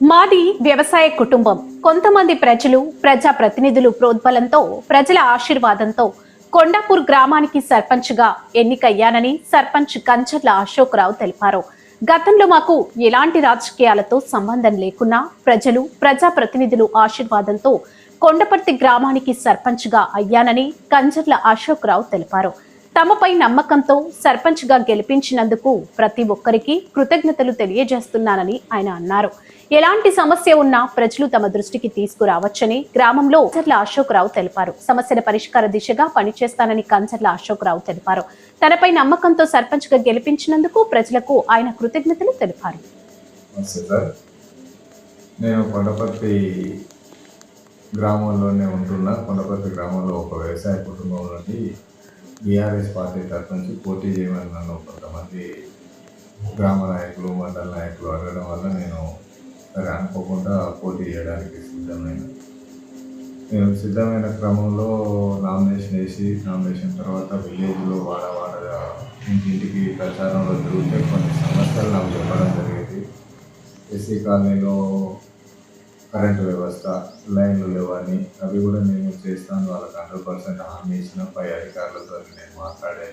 మాది వ్యవసాయ కుటుంబం. కొంతమంది ప్రజలు ప్రజా ప్రతినిధులు ప్రోద్బలంతో ప్రజల ఆశీర్వాదంతో కొండాపూర్ గ్రామానికి సర్పంచ్గా ఎన్నికయ్యానని సర్పంచ్ కంచర్ల అశోక్ రావు తెలిపారు. గతంలో మాకు ఎలాంటి రాజకీయాలతో సంబంధం లేకున్నా ప్రజలు ప్రజా ప్రతినిధులు ఆశీర్వాదంతో కొండపర్తి గ్రామానికి సర్పంచ్గా అయ్యానని కంచర్ల అశోక్ రావు తెలిపారు. తమపై నమ్మకంతో సర్పంచ్గా గెలిపించినందుకు ప్రతి ఒక్కరికి కృతజ్ఞతలు తెలియజేస్తున్నానని ఆయన అన్నారు. ఎలాంటి సమస్య ఉన్నా ప్రజలు తమ దృష్టికి తీసుకురావచ్చని గ్రామంలో కంచర్ల అశోక్రావు తెలిపారు. సమస్యల పరిష్కార దిశగా పనిచేస్తానని కంచర్ల అశోక్రావు తెలిపారు. తనపై నమ్మకంతో సర్పంచ్గా గెలిపించినందుకు ప్రజలకు ఆయన కృతజ్ఞతలు తెలిపారు. నేను కొండపర్తి గ్రామంలోనే ఉంటున్నా. కొండపర్తి గ్రామంలో ఒక వ్యవసాయ కుటుంబం నుండి బీఆర్ఎస్ పార్టీ తరఫు నుంచి పోటీ చేయమని నన్ను కొంతమంది గ్రామ నాయకులు మండల నాయకులు అడగడం వల్ల నేను సరే అనుకోకుండా పోటీ చేయడానికి సిద్ధమైన. నేను సిద్ధమైన క్రమంలో నామినేషన్ వేసి నామినేషన్ తర్వాత విలేజ్లో వాడ వాడగా ఇంటింటికి ప్రచారంలో తిరిగితే కొన్ని సమస్యలు నాకు చెప్పడం జరిగింది. ఎస్సీ కాలనీలో కరెంటు వ్యవస్థ లైన్లు లేవని అవి కూడా నేను చేస్తాను. వాళ్ళకి హండ్రెడ్ పర్సెంట్ హామీ ఇచ్చిన పై అధికారులతో నేను మాట్లాడే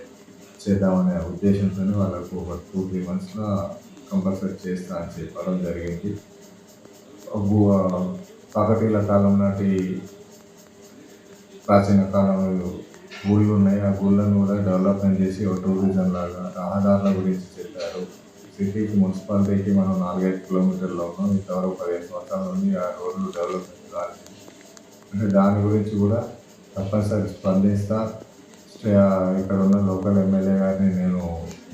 చేద్దామనే ఉద్దేశంతో వాళ్ళకు ఒక టూ త్రీ మంత్స్లో కంపల్సరీ చేస్తా అని చెప్పడం జరిగింది. కాకతీయుల కాలం నాటి ప్రాచీన కాలంలో గుళ్ళు ఉన్నాయి. ఆ గుళ్ళను కూడా డెవలప్మెంట్ చేసి ఒక టూరిజం లాగా రహదారుల గురించి సిటీకి మున్సిపాలిటీకి మనం నాలుగైదు కిలోమీటర్లో ఉన్నాం ఇంతవరకు పదిహేను సంవత్సరాల నుండి ఆ రోడ్లు డెవలప్మెంట్ కాలేదు అంటే దాని గురించి కూడా తప్పనిసరి స్పందిస్తా. ఇక్కడ ఉన్న లోకల్ ఎమ్మెల్యే గారిని నేను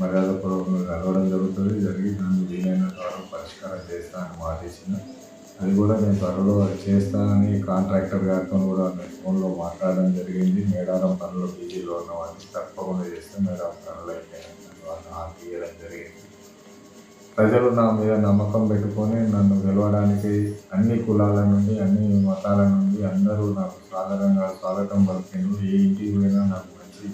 మర్యాదపూర్వకంగా కలవడం జరుగుతుంది. జరిగి దాన్ని వీలైనంత వరకు పరిష్కారం చేస్తా అని మాట ఇచ్చిన అది కూడా నేను త్వరలో చేస్తానని కాంట్రాక్టర్ గారితో కూడా నేను ఫోన్లో మాట్లాడడం జరిగింది. మేడారం పనులు బీజీలో ఉన్న వాళ్ళకి తప్పకుండా చేస్తే మేడారం పనులు అయిపోయినాయి. ప్రజలు నా మీద నమ్మకం పెట్టుకొని నన్ను గెలవడానికి అన్ని కులాల నుండి అన్ని మతాల నుండి అందరూ నాకు సాధారణంగా స్వాగతం పలికిండ్రు. ఏ ఇంటికి పోయినా నాకు మంచి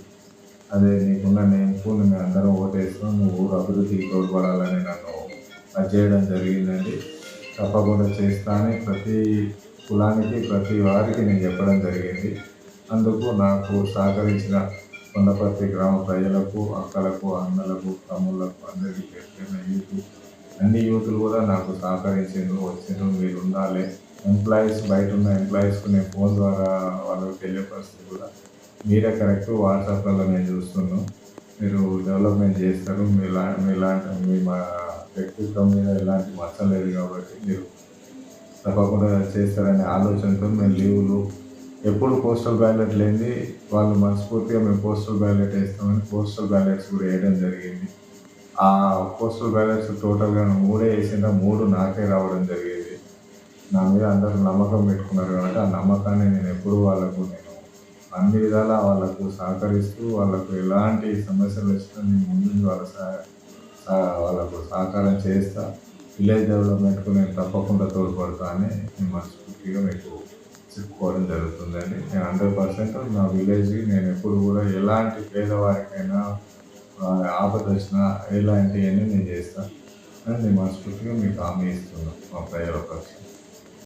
అదే నీకున్న నేర్పు నేను అందరం ఓటేస్తాం నువ్వు ఊరు అభివృద్ధికి తోడ్పడాలని నన్ను అది చేయడం జరిగిందండి. తప్పకుండా చేస్తానని ప్రతి కులానికి ప్రతి వారికి నేను చెప్పడం జరిగింది. అందుకు నాకు సహకరించిన కొండపర్తి గ్రామ ప్రజలకు అక్కలకు అన్నలకు తమ్ముళ్ళకు అందరికీ పెట్టిన యూత్. అన్ని యూత్లు కూడా నాకు సహకరించిండ్రు వచ్చిండ్రు. మీరు ఉండాలి ఎంప్లాయీస్ బయట ఉన్న ఎంప్లాయీస్కు నేను ఫోన్ ద్వారా వాళ్ళకి తెలియపరిస్తే కూడా మీరే కరెక్ట్ వాట్సాప్లలో నేను చూస్తున్నాను మీరు డెవలప్మెంట్ చేస్తారు. మీలా మీలాంటి మీ మా వ్యక్తిత్వం మీద ఎలాంటి మచ్చ లేదు కాబట్టి మీరు తప్పకుండా చేస్తారనే ఆలోచనతో మేము లీవులు ఎప్పుడు పోస్టల్ బ్యాలెట్ లేని వాళ్ళు మనస్ఫూర్తిగా మేము పోస్టల్ బ్యాలెట్ వేస్తామని పోస్టల్ బ్యాలెట్స్ కూడా వేయడం జరిగింది. ఆ పోస్టల్ బ్యాలెట్స్ టోటల్గా మూడే వేసినా మూడు నాకే రావడం జరిగింది. నా మీద అందరూ నమ్మకం పెట్టుకున్నారు కనుక ఆ నమ్మకాన్ని నేను ఎప్పుడు వాళ్ళకు నేను అన్ని విధాలా వాళ్ళకు సహకరిస్తూ వాళ్ళకు ఎలాంటి సమస్యలు వచ్చినా నేను ముందు వాళ్ళ సహ- సహ- వాళ్ళకు సహకారం చేస్తా విలేజ్ డెవలప్మెంట్కు నేను తప్పకుండా తోడ్పడతా అని నేను మనస్ఫూర్తిగా మీకు చెప్పుకోవడం జరుగుతుందండి. నేను హండ్రెడ్ పర్సెంట్ నా విలేజ్కి నేను ఎప్పుడు కూడా ఎలాంటి పేదవారికైనా ఆపదర్శన ఆపద వచ్చినా ఎలాంటివన్నీ నేను చేస్తాను అని నేను మనస్ఫూర్తిగా మీకు హామీ ఇస్తున్నాను మా ప్రజల పక్షం